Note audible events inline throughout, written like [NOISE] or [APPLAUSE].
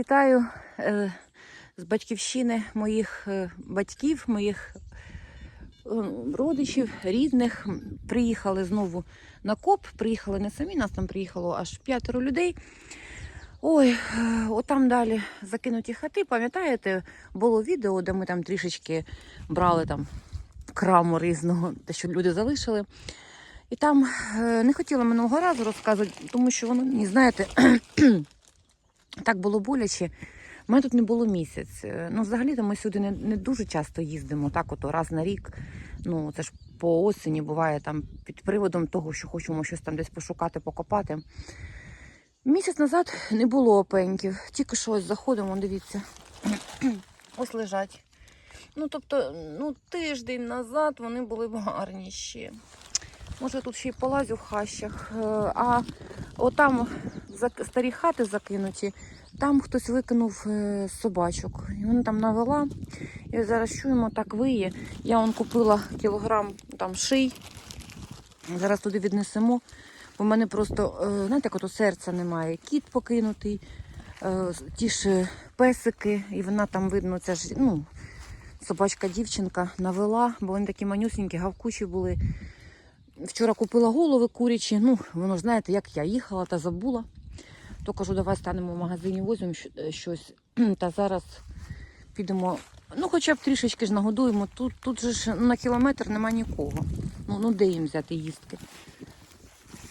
вітаю е, з батьківщини моїх е, батьків, моїх е, родичів, рідних. Приїхали знову на коп. Приїхали не самі, нас там приїхало аж п'ятеро людей. Ой, отам далі закинуті хати. Пам'ятаєте, було відео, де ми там трішечки брали там краму різного, те, що люди залишили. І там не хотіла минулого разу розказувати, тому що воно, мені, знаєте, [CLEARS THROAT] так було боляче. У мене тут не було місяць. Е, Ну, взагалі-то ми сюди не, не дуже часто їздимо, так от раз на рік. Ну, це ж по осені буває там під приводом того, що хочемо щось там десь пошукати, покопати. Місяць назад не було опеньків, тільки що ось заходимо, дивіться. [CLEARS THROAT] ось лежать. Ну, тобто, ну, тиждень назад вони були гарні ще. Може, тут ще й полазю в хащах. Е, А отам старі хати закинуті, там хтось викинув е, собачок. І вона там навела. І зараз чуємо, так виє. Я он купила кілограм там ший. Зараз туди віднесемо. В мене просто, е, знаєте, як ото серця немає. Кіт покинутий, е, ті ж песики, і вона там видно, це ж, ну, собачка дівчинка навела, бо вони такі манюсінькі, гавкучі були. Вчора купила голови курячі. Ну, воно ж знаєте, як я їхала та забула. То кажу, давай станемо в магазині, візьмемо е, щось. [CLEARS THROAT] Та зараз підемо. Ну, хоча б трішечки ж нагодуємо. Тут, тут же ж на кілометр нема нікого. Ну, ну де їм взяти їсти?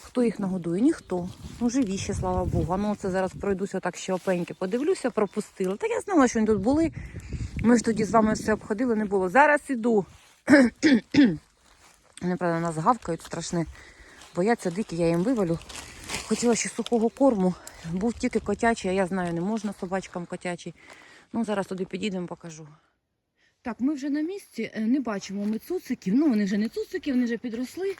Хто їх нагодує? Ніхто. Ну, живі ще, слава Богу. Ну це зараз пройдуся так ще опеньки. Подивлюся, пропустила. Та я знала, що вони тут були. Ми ж тоді з вами все обходили, не було. Зараз іду. [CLEARS THROAT] Вони, правда, нас гавкають страшне. Бояться дикі, я їм вивалю. Хотіла ще сухого корму. Був тільки котячий, а я знаю, не можна собачкам котячий. Ну, зараз туди підійдемо, покажу. Так, ми вже на місці, е, не бачимо ми цуциків. Ну, вони вже не цуцики, вони вже підросли.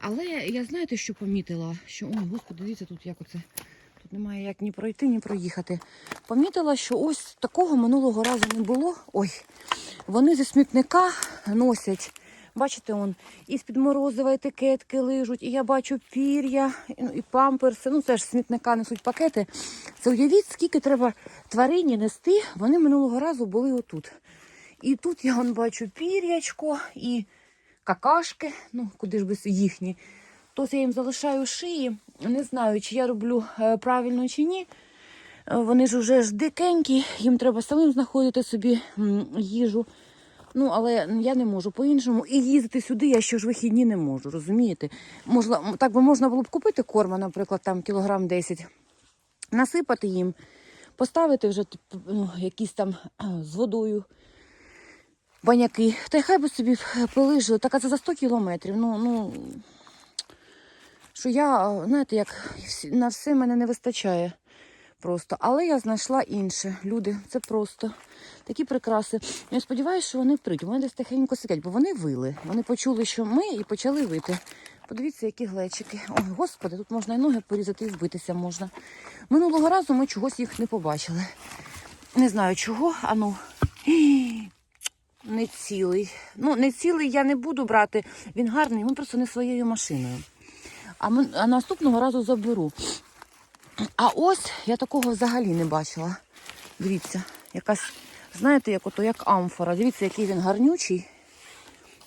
Але я знаєте, що помітила? Що, ой, господи, дивіться, тут як оце. Тут немає як ні пройти, ні проїхати. Помітила, що ось такого минулого разу не було. Ой, вони зі смітника носять. Бачите, он і з-під морозива етикетки лижуть, і я бачу пір'я, і, ну, і памперси. Ну, це ж смітника несуть пакети. Це уявіть, скільки треба тварині нести. Вони минулого разу були отут. І тут я вон бачу пір'ячко і какашки, ну куди ж без їхні. То я їм залишаю шиї. Не знаю, чи я роблю е, правильно чи ні. Е, Вони ж вже ж дикенькі, їм треба самим знаходити собі їжу. Ну, але я не можу по-іншому. І їздити сюди я ще ж вихідні не можу, розумієте? Можна, так би можна було б купити корма, наприклад, там кілограм 10, насипати їм, поставити вже ну, якісь там з водою баняки. Та й хай би собі пили Так а це за 100 кілометрів. Ну, ну, що я, знаєте, як на все мене не вистачає просто. Але я знайшла інше. Люди, це просто такі прикраси. Я сподіваюся, що вони прийдуть. Вони десь тихенько сидять, бо вони вили. Вони почули, що ми, і почали вити. Подивіться, які глечики. Ой, господи, тут можна і ноги порізати, і вбитися можна. Минулого разу ми чогось їх не побачили. Не знаю чого, а ну. [GASPS] Не цілий. Ну, не цілий я не буду брати. Він гарний, він просто не своєю машиною. А, ми, а наступного разу заберу. А ось я такого взагалі не бачила. Дивіться, якась, знаєте, як ото як амфора. Дивіться, який він гарнючий.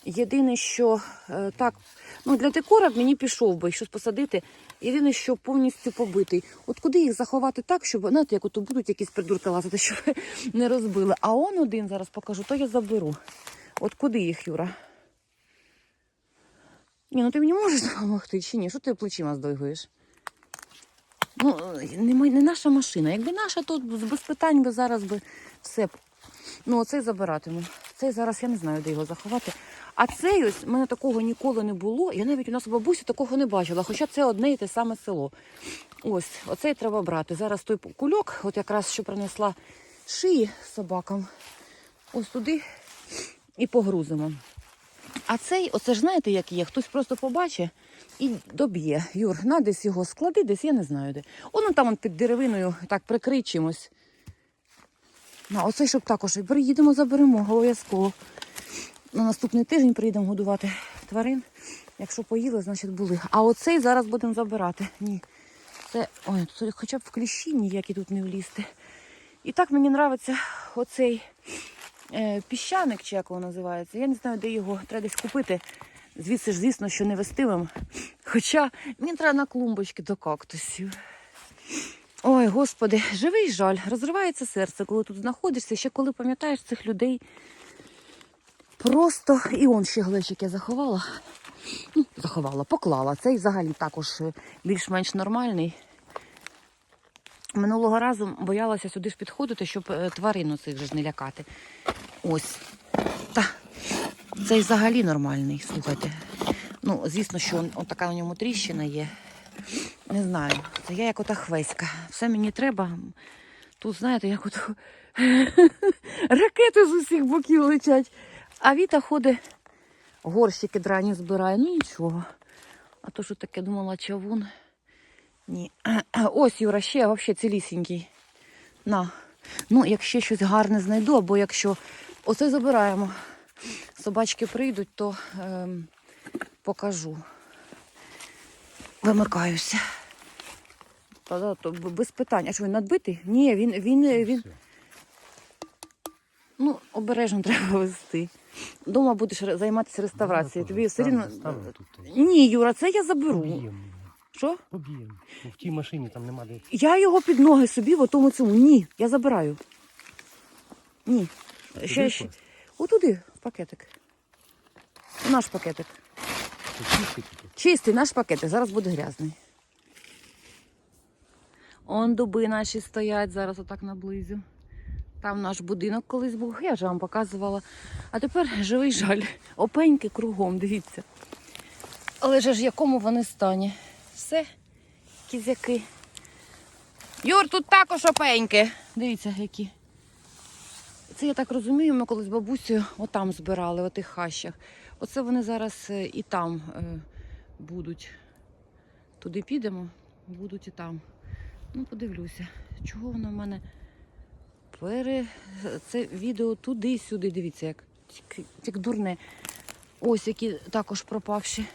Єдине, що е, так, ну для декора б мені пішов би щось посадити. Єдине, що повністю побитий. От куди їх заховати так, щоб, знаєте, як ото будуть якісь придурки лазити, [LAUGHS] щоб не розбили. А он один зараз покажу, то я заберу. От куди їх, Юра? Ні, ну ти мені можеш допомогти чи ні? Що ти плечима здойгуєш? Ну, не, ми- не наша машина. Якби наша, то без питань би зараз би все. Ну, оцей забиратиму. Цей зараз я не знаю, де його заховати. А цей ось в мене такого ніколи не було. Я навіть у нас у бабусі такого не бачила, хоча це одне і те саме село. Ось, оцей треба брати. Зараз той кульок, от якраз що принесла шиї собакам, ось туди і погрузимо. А цей, оце ж знаєте, як є, хтось просто побачить і доб'є. Юр, на десь його склади, десь я не знаю де. Воно там під деревиною так прикрий чимось. На, оцей, щоб також приїдемо, заберемо обов'язково. На наступний тиждень приїдемо годувати тварин. Якщо поїли, значить були. А оцей зараз будемо забирати. Ні. Це, ой, це хоча б в кліщі ніякі тут не влізти. І так мені подобається оцей е, піщаник, чи як воно називається. Я не знаю, де його треба десь купити. Звідси ж, звісно, що не вестимим. Хоча мені треба на клумбочки до кактусів. Ой, господи, живий жаль, розривається серце, коли тут знаходишся. Ще коли пам'ятаєш цих людей. Просто і он ще глечик я заховала. Ну, заховала, поклала. Цей взагалі також більш-менш нормальний. Минулого разу боялася сюди ж підходити, щоб е, тварину цих же ж не лякати. Ось. Цей взагалі нормальний, слухайте. Ну, звісно, що он, така у ньому тріщина є. Не знаю. Це я як ота хвеська. Все мені треба. Тут, знаєте, як от [LAUGHS] ракети з усіх боків летять. А Віта ходить, горщики драні збирає. Ну нічого. А то що таке думала чавун. Ні. [CLEARS THROAT] Ось, Юра, ще взагалі цілісінький. На. Ну, якщо щось гарне знайду, або якщо оце забираємо. Собачки прийдуть, то ем, покажу. Вимикаюся. Та, да, то без питань. А що він надбитий? Ні, він, він, він, Все. ну, обережно [LAUGHS] треба вести. Дома будеш займатися реставрацією. Тобі все рівно. Ні, Юра, це я заберу. Що? Поб'ємо. Ну, В тій машині там нема де. Я його під ноги собі в тому цьому. Ні, я забираю. Ні. Ще, ще. Отуди, в пакетик. У Наш пакетик. Тільки. Чистий наш пакетик, зараз буде грязний. Он дуби наші стоять, зараз отак наблизю. Там наш будинок колись був, я вже вам показувала. А тепер живий жаль. Опеньки кругом, дивіться. Але ж якому вони стані? Все, кізяки. Юр, тут також опеньки. Дивіться, які. Це я так розумію, ми колись з бабусею отам збирали, в тих хащах. Оце вони зараз е, і там е, будуть. Туди підемо, будуть і там. Ну, подивлюся, чого воно в мене пере. Це відео туди-сюди. Дивіться, як, як дурне. Ось які також пропавші.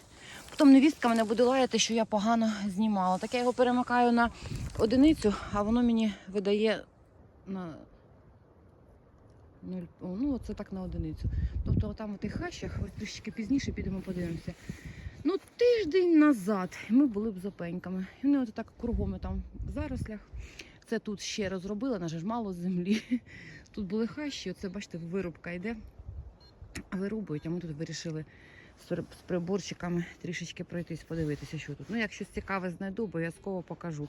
Потім невістка мене буде лаяти, що я погано знімала. Так я його перемикаю на одиницю, а воно мені видає на нуль. о, Ну, це так на одиницю. Тобто там в тих хащах, ось трішки пізніше підемо подивимося. Ну, тиждень назад ми були б з опеньками. Вони от так кругом там в зарослях. Це тут ще розробили, на жаль, мало землі. Тут були хащі, оце, бачите, вирубка йде. Вирубують, а ми тут вирішили з при- приборчиками трішечки пройтись, подивитися, що тут. Ну, як щось цікаве знайду, обов'язково покажу.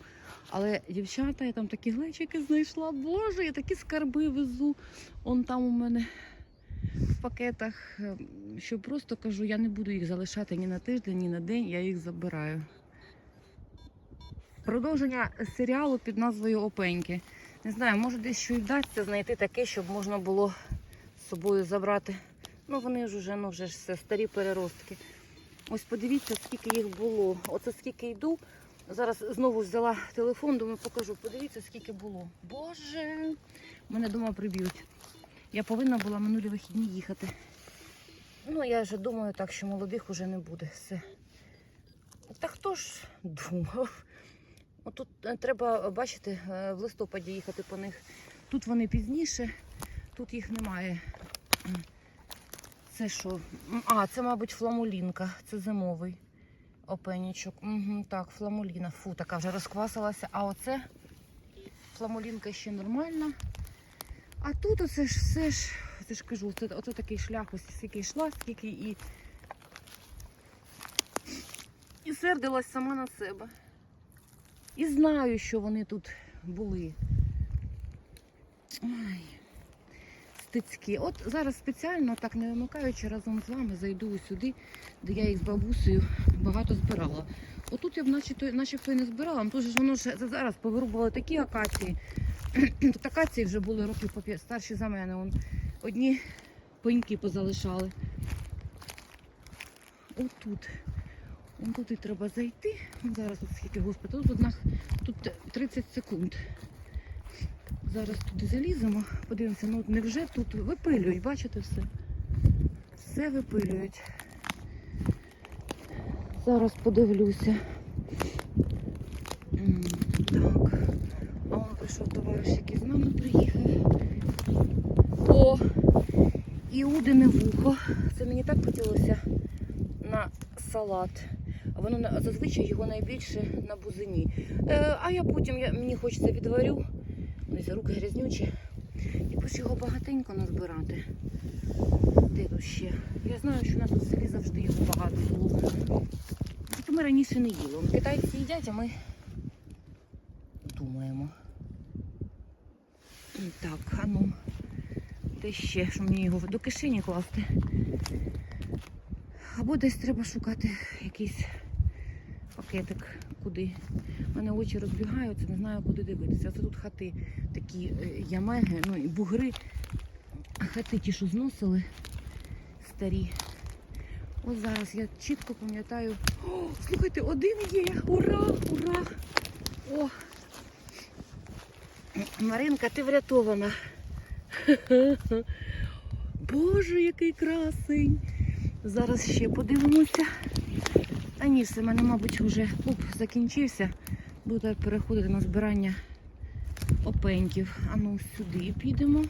Але дівчата, я там такі глечики знайшла. Боже, я такі скарби везу. Он там у мене в пакетах. е, Що просто кажу, я не буду їх залишати ні на тиждень, ні на день, я їх забираю. Продовження серіалу під назвою Опеньки. Не знаю, може десь що й вдасться знайти таке, щоб можна було з собою забрати. Ну вони ж уже, ну вже ж все, старі переростки. Ось подивіться, скільки їх було. Оце скільки йду. Зараз знову взяла телефон, думаю, покажу. Подивіться, скільки було. Боже, мене дома приб'ють. Я повинна була минулі вихідні їхати. Ну, я вже думаю так, що молодих уже не буде. Все. Та хто ж думав? Отут е, треба, бачите, е, в листопаді їхати по них. Тут вони пізніше, тут їх немає. Це що? А, це, мабуть, фламулінка. Це зимовий опенічок. Угу, так, фламуліна. Фу, така вже розквасилася. А оце фламулінка ще нормальна. А тут оце ж все ж, це ж кажу, це, оце такий шлях, ось скільки йшла, скільки і. І сердилась сама на себе. І знаю, що вони тут були. Ой. Стецькі. От зараз спеціально, так не вимикаючи, разом з вами зайду сюди, де я їх з бабусею багато збирала. Отут я б начебто, начебто і не збирала, тут же ж воно ж зараз повирубували такі акації. [CLEARS THROAT] Тут акації вже були по старші за мене. Вон. Одні пеньки позалишали. Отут. Вон туди треба зайти. Зараз от господи, тут одна тут 30 секунд. Зараз туди заліземо, подивимося, ну невже тут випилюють, бачите все? Все випилюють. Зараз подивлюся. Так. А он Прийшов товариш, який з нами приїхав. О! Іудине вухо. Це мені так хотілося на салат. Воно зазвичай його найбільше на бузині. Е, а я потім я, мені хочеться відварю. Ось руки грязнючі. Хочу його багатенько назбирати. Тут ще? Я знаю, що у нас в селі завжди його багато було. Тільки ми раніше не їли. Китайці їдять, а ми думаємо. Так, а ну. Де ще, що мені його до кишені класти? Або десь треба шукати якийсь пакетик, куди. У мене очі розбігаються, не знаю, куди дивитися. Це тут хати такі е, ямеги, ну і бугри. Хати ті, що зносили старі. Ось зараз я чітко пам'ятаю. О, слухайте, один є! Ура! Ура! О! Маринка, ти врятована. [LAUGHS] Боже, який красень! Зараз ще подивимося. А ні, все, мене, мабуть, вже куб закінчився. Буду переходити на збирання опеньків. А ну сюди підемо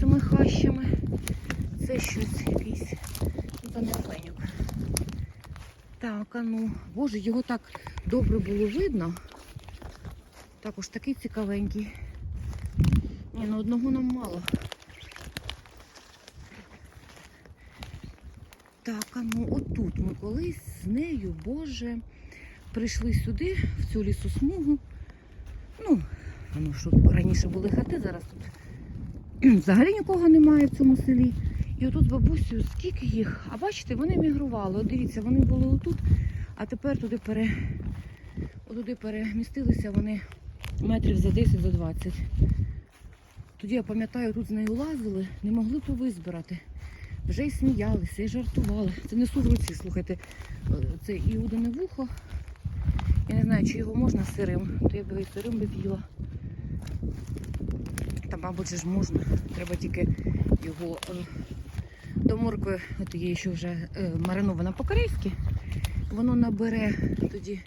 цими хащами. Це щось якийсь. Ну, Це не опеньок. Так, а ну. Боже, його так добре було видно. Також такий цікавенький. Ні, ну одного нам мало. Так, а ну отут ми колись з нею, Боже, прийшли сюди, в цю лісосмугу. Ну, ну що раніше були хати, зараз тут взагалі нікого немає в цьому селі. І отут з бабусею, скільки їх. А бачите, вони мігрували. От дивіться, вони були отут, а тепер туди пере... отуди перемістилися вони метрів за 10 за 20. Тоді я пам'ятаю, тут з нею лазили, не могли повизбирати. Вже й сміялися, і жартували. Це несу в руці, слухайте. Е, Це іудине вухо. Я не знаю, чи його можна сирим, то я б і сирим би з'їла. Та, мабуть, ж можна. Треба тільки його е, до моркви, от є ще вже е, маринована по-корейськи. Воно набере тоді,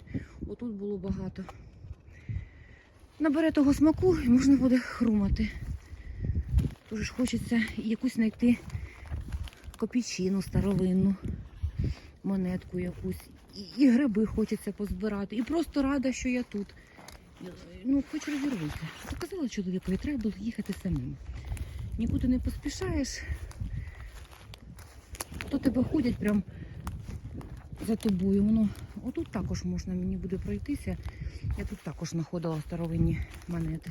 отут було багато. Набере того смаку і можна буде хрумати. Дуже ж хочеться якусь знайти копійчину старовинну, монетку якусь. І, і гриби хочеться позбирати. І просто рада, що я тут. Ну, хоч розірвуся. Сказала чоловікові, треба було їхати самим. Нікуди не поспішаєш. То тебе ходять прям за тобою. Воно отут також можна мені буде пройтися. Я тут також знаходила старовинні монети.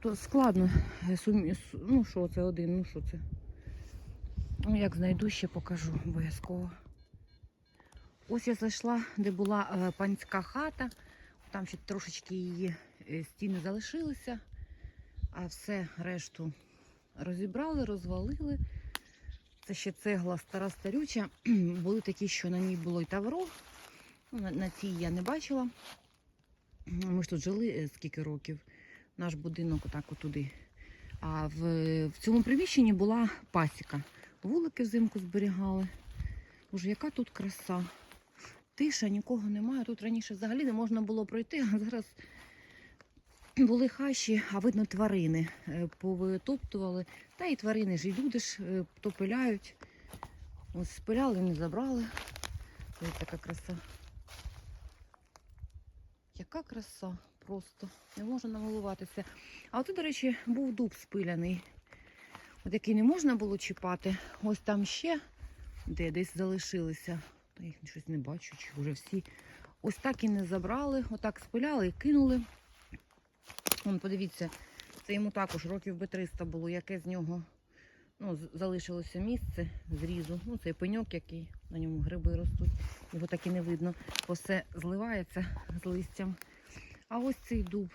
То складно. е, сумі- Ну що це один, ну що це? Ну, як знайду, ще покажу обов'язково. Ось я зайшла, де була е, панська хата. Там ще трошечки її е, стіни залишилися, а все решту розібрали, розвалили. Це ще цегла стара старюча. [CLEARS THROAT] Були такі, що на ній було й тавро. Ну, На, на цій я не бачила. Ми ж тут жили е, скільки років. Наш будинок отак отуди. А в, в цьому приміщенні була пасіка. Вулики взимку зберігали. Боже, яка тут краса. Тиша, нікого немає. Тут раніше взагалі не можна було пройти, а зараз були хащі, а видно тварини е, повитоптували. Та і тварини ж, і люди ж е, то пиляють. Ось спиляли, не забрали. Ось така краса. Яка краса просто. Не можу намилуватися. А от, до речі, був дуб спиляний. От який не можна було чіпати. Ось там ще, де десь залишилися. Та їх щось не бачу, чи вже всі. Ось так і не забрали, отак спиляли і кинули. Вон, подивіться, це йому також років би 300 було, яке з нього ну, залишилося місце зрізу. Ну, цей пеньок, який на ньому гриби ростуть. Його так і не видно. бо Все зливається з листям. А ось цей дуб.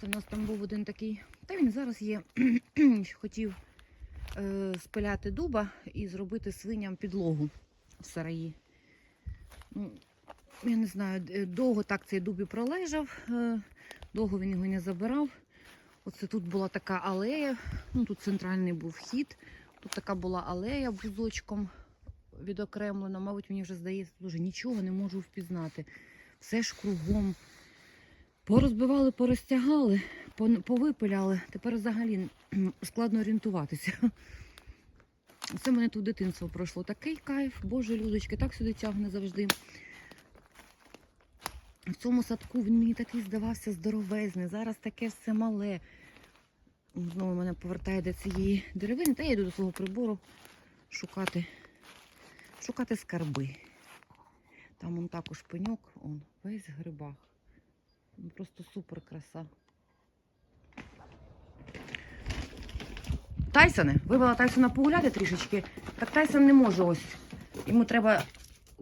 Це в нас там був один такий. Та він зараз є. [CLEARS THROAT] Хотів е, спиляти дуба і зробити свиням підлогу в сараї. Ну, я не знаю, довго так цей дуб і пролежав, е, довго він його не забирав. Оце тут була така алея, ну тут центральний був вхід, тут така була алея вузочком відокремлена. Мабуть, мені вже здається, дуже нічого не можу впізнати. Все ж кругом Порозбивали, порозтягали, повипиляли. Тепер взагалі складно орієнтуватися. Це мене тут дитинство пройшло. Такий кайф, боже людочки, так сюди тягне завжди. В цьому садку він мені такий здавався здоровезний. Зараз таке все мале. Знову мене повертає до цієї деревини, та я йду до свого прибору шукати, шукати скарби. Там он також пеньок, он весь в грибах. Просто супер краса. Тайсоне, вивела Тайсона погуляти трішечки. Так Тайсон не може ось. Йому треба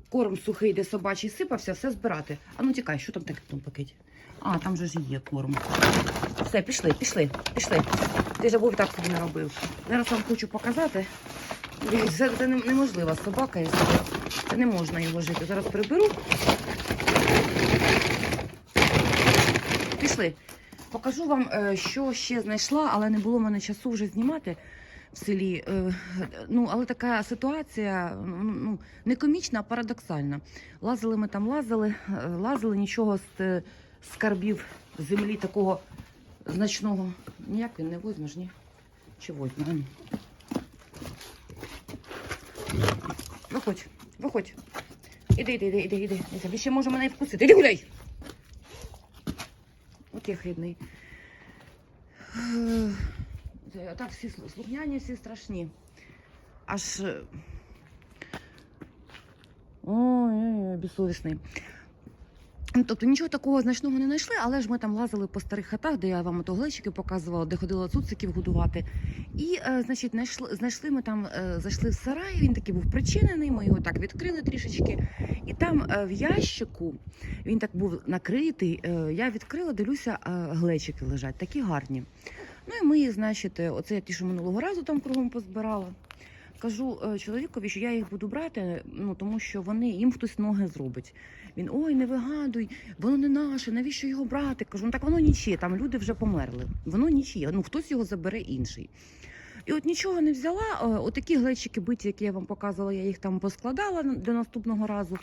корм сухий, де собачий сипався, все збирати. А ну тікай, що там таке в тому пакеті? А, там же ж є корм. Все, пішли, пішли, пішли. Ти ж був так собі не робив. Зараз вам хочу показати. Це, це не- неможлива собака. Це не можна його жити. Зараз приберу. Пішли. Покажу вам, е, що ще знайшла, але не було в мене часу вже знімати в селі. Е, Ну, але така ситуація ну, не комічна, а парадоксальна. Лазили ми там, лазили, е, лазили нічого з скарбів землі такого значного. Ніяк він не возьмеш, ні? Чи возьме? Виходь, виходь. Іди, іди, іди, іди, іди. Тобі ще може мене вкусити. Іди гуляй! От я хидний. Е, Так, всі слу- слухняні, всі страшні. Аж. е, Ой-ой-ой, безсовісний. Тобто нічого такого значного не знайшли, але ж ми там лазили по старих хатах, де я вам глечики показувала, де ходила цуциків годувати. І, е, значить, знайшли, знайшли ми там, е, зайшли в сарай, він такий був причинений, ми його так відкрили трішечки. І там е, в ящику він так був накритий. е, я відкрила, дивлюся, е, глечики лежать, такі гарні. Ну і ми значить, е, оце я ті, що минулого разу там кругом позбирала. Кажу е, чоловікові, що я їх буду брати, ну тому що вони їм хтось ноги зробить. Він ой, не вигадуй, воно не наше, навіщо його брати? Кажу, ну так воно нічиє, там люди вже померли. Воно нічиє, ну хтось його забере інший. І от нічого не взяла. е, Отакі глечики биті, які я вам показувала, я їх там поскладала до наступного разу.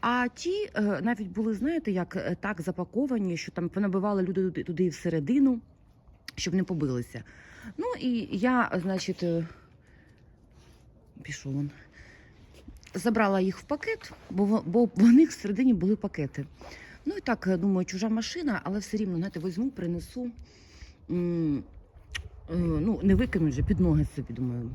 А ті е, навіть були, знаєте, як так запаковані, що там понабивали люди туди, туди всередину, щоб не побилися. Ну і я, значить, пішов він. Забрала їх в пакет, бо, бо в них всередині були пакети. Ну і так, е, думаю, чужа машина, але все рівно, знаєте, візьму, принесу. Е, Ну, не викину вже під ноги собі, думаю.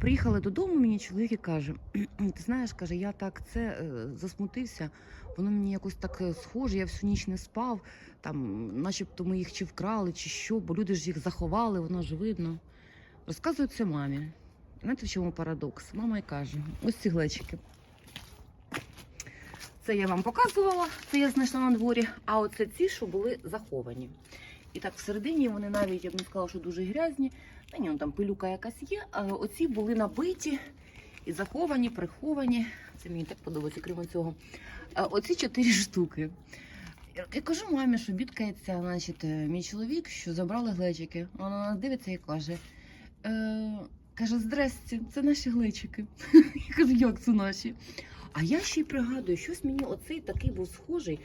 Приїхали додому, мені чоловік і каже: ти знаєш, каже, я так це е, засмутився, воно мені якось так схоже, я всю ніч не спав, там, начебто ми їх чи вкрали, чи що, бо люди ж їх заховали, воно ж видно. Розказую це мамі. Знаєте, в чому парадокс? Мама й каже: ось ці глечики. Це я вам показувала, це я знайшла на дворі, а оце ці, що були заховані. І так всередині вони навіть, я б не сказала, що дуже грязні. Та ні, ну, там пилюка якась є. А оці були набиті і заховані, приховані. Це мені так подобається, крім цього. А оці чотири штуки. Я кажу мамі, що бідкається, значить, е, мій чоловік, що забрали глечики. Вона нас дивиться і каже. Е, каже, здрасте, це наші глечики. [LAUGHS] Я кажу, як це наші? А я ще й пригадую, щось мені оцей такий був схожий.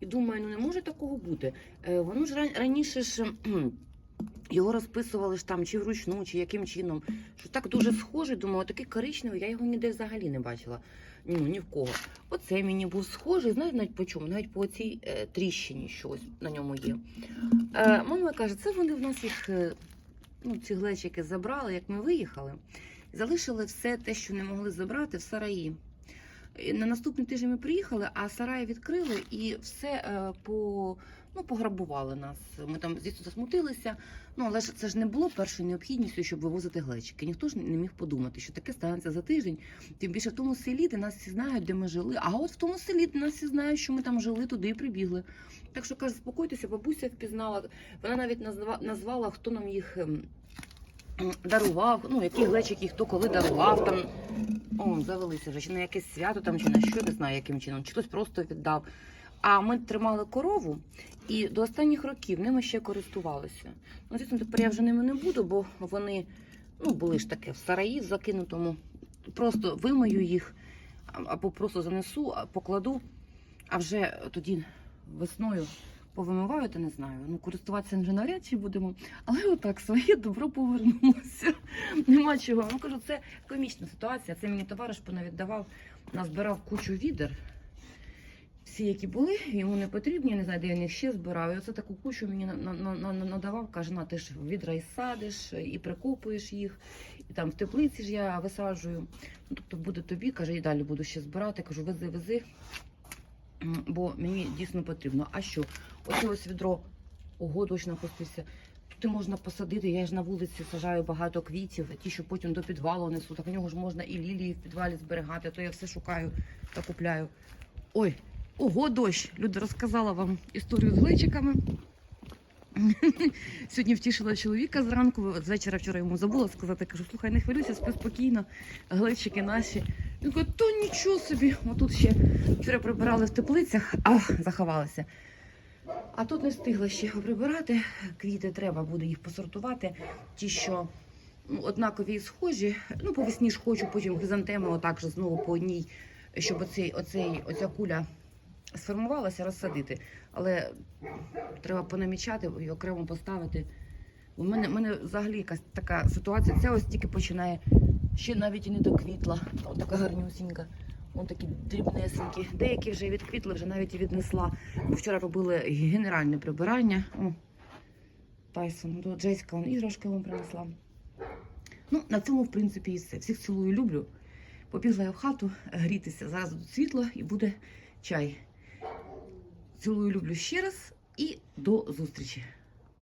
І думаю, ну не може такого бути. Е, воно ж раніше ж [CLEARS THROAT] його розписували ж там чи вручну, чи яким чином. Що так дуже схожий, думаю, такий коричневий, я його ніде взагалі не бачила. Ну, ні в кого. Оцей мені був схожий, знаєте, навіть по чому, навіть по цій е, тріщині щось на ньому є. Е, мама каже, це вони в нас їх, ну, ці глечики забрали, як ми виїхали. Залишили все те, що не могли забрати, в сараї. На наступний тиждень ми приїхали, а сараї відкрили і все е, по, ну, пограбували нас. Ми там звісно засмутилися. Ну але ж це ж не було першою необхідністю, щоб вивозити глечики. Ніхто ж не міг подумати, що таке станеться за тиждень. Тим більше в тому селі, де нас всі знають, де ми жили. А от в тому селі, де нас всі знають, що ми там жили, туди і прибігли. Так що каже, заспокойтеся, бабуся впізнала. Вона навіть назва, назвала, хто нам їх. Дарував, ну які глечики, хто коли дарував там. О, завелися вже, чи на якесь свято там, чи на що, не знаю, яким чином, чи хтось просто віддав. А ми тримали корову і до останніх років ними ще користувалися. Ну, звісно, тепер я вже ними не буду, бо вони ну, були ж таке в сараї закинутому. Просто вимию їх або просто занесу, покладу, а вже тоді весною повимиваю, то не знаю. Ну, користуватися вже навряд чи будемо. Але отак своє добро повернулося. [LAUGHS] Нема чого. Ну кажу, це комічна ситуація. Це мені товариш понавіддавав, назбирав кучу відер. Всі, які були, йому не потрібні, не знаю, де він їх ще збирав. І оце таку кучу мені на- на- на- на- надавав, каже, на ти ж відра і садиш, і прикопуєш їх, і там в теплиці ж я висаджую. Ну, тобто буде тобі, каже, і далі буду ще збирати. Кажу, вези, вези, бо мені дійсно потрібно. А що? Оце ось відро, ого, дощ напустився. Тут можна посадити, я ж на вулиці сажаю багато квітів, ті, що потім до підвалу несу. Так в нього ж можна і лілії в підвалі зберігати, то я все шукаю та купляю. Ой, ого, дощ! Люди розказала вам історію з глечиками. [LAUGHS] Сьогодні втішила чоловіка зранку. З вечора вчора йому забула сказати. Кажу, слухай, не хвилюйся, спи спокійно, глечики наші. Він каже, то нічого собі. Отут ще вчора прибирали в теплицях, а заховалися. А тут не встигла ще прибирати. Квіти треба буде їх посортувати. Ті, що ну, однакові і схожі. Ну, по весні ж хочу, потім хризантеми отак же знову по одній, щоб оцей, оцей, оця куля сформувалася, розсадити. Але треба понамічати і окремо поставити. У мене, мене взагалі якась така ситуація. Це ось тільки починає ще навіть і не доквітла. Ось така гарнюсінька. Вон такі дрібнесенькі. Деякі вже відквітли, вже навіть і віднесла. Бо вчора робили генеральне прибирання. О, Тайсон, до Джеська вон іграшки вам принесла. Ну, на цьому, в принципі, і все. Всіх цілую, люблю. Побігла я в хату грітися. Зараз буде світло і буде чай. Цілую, люблю ще раз і до зустрічі.